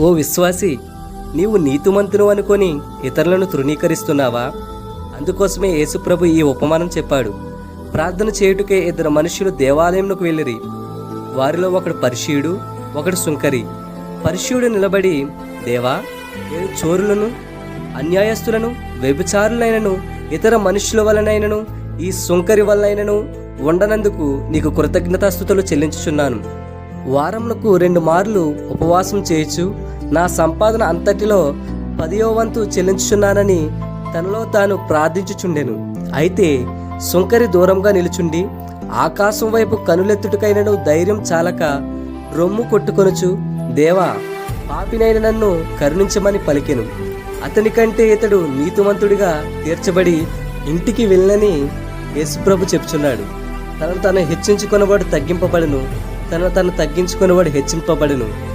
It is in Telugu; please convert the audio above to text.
ఓ విశ్వాసి నీవు నీతిమంతును అనుకొని ఇతరులను తృణీకరిస్తున్నావా? అందుకోసమే యేసుప్రభు ఈ ఉపమానం చెప్పాడు. ప్రార్థన చేయుటకే ఇద్దరు మనుషులు దేవాలయంలోకి వెళ్ళిరి. వారిలో ఒకడు పరిశీయుడు ఒకడు సుంకరి. పరిశీయుడు నిలబడి దేవా నేను చోరులను అన్యాయస్తులను వ్యభిచారులైనను ఇతర మనుషుల వలనైనను ఈ సుంకరి వలనైనను ఉండనందుకు నీకు కృతజ్ఞతాస్థుతులు చెల్లించుచున్నాను. వారములకు రెండు మార్లు ఉపవాసం చేయొచ్చు నా సంపాదన అంతటిలో పదియో వంతు చెల్లించుచున్నానని తనలో తాను ప్రార్థించుచుండెను. అయితే సుంకరి దూరంగా నిలుచుండి ఆకాశం వైపు కనులెత్తుటకైనను ధైర్యం చాలక రొమ్ము కొట్టుకొనుచు దేవా పాపినైన నన్ను కరుణించమని పలికెను. అతని కంటే ఇతడు నీతిమంతుడిగా తీర్చబడి ఇంటికి వెళ్ళని యేసుప్రభు చెప్తున్నాడు తనను తాను హెచ్చించుకున్నవాడు తగ్గింపబడును. తనను తను తగ్గించుకున్నవాడు హెచ్చింపబడును.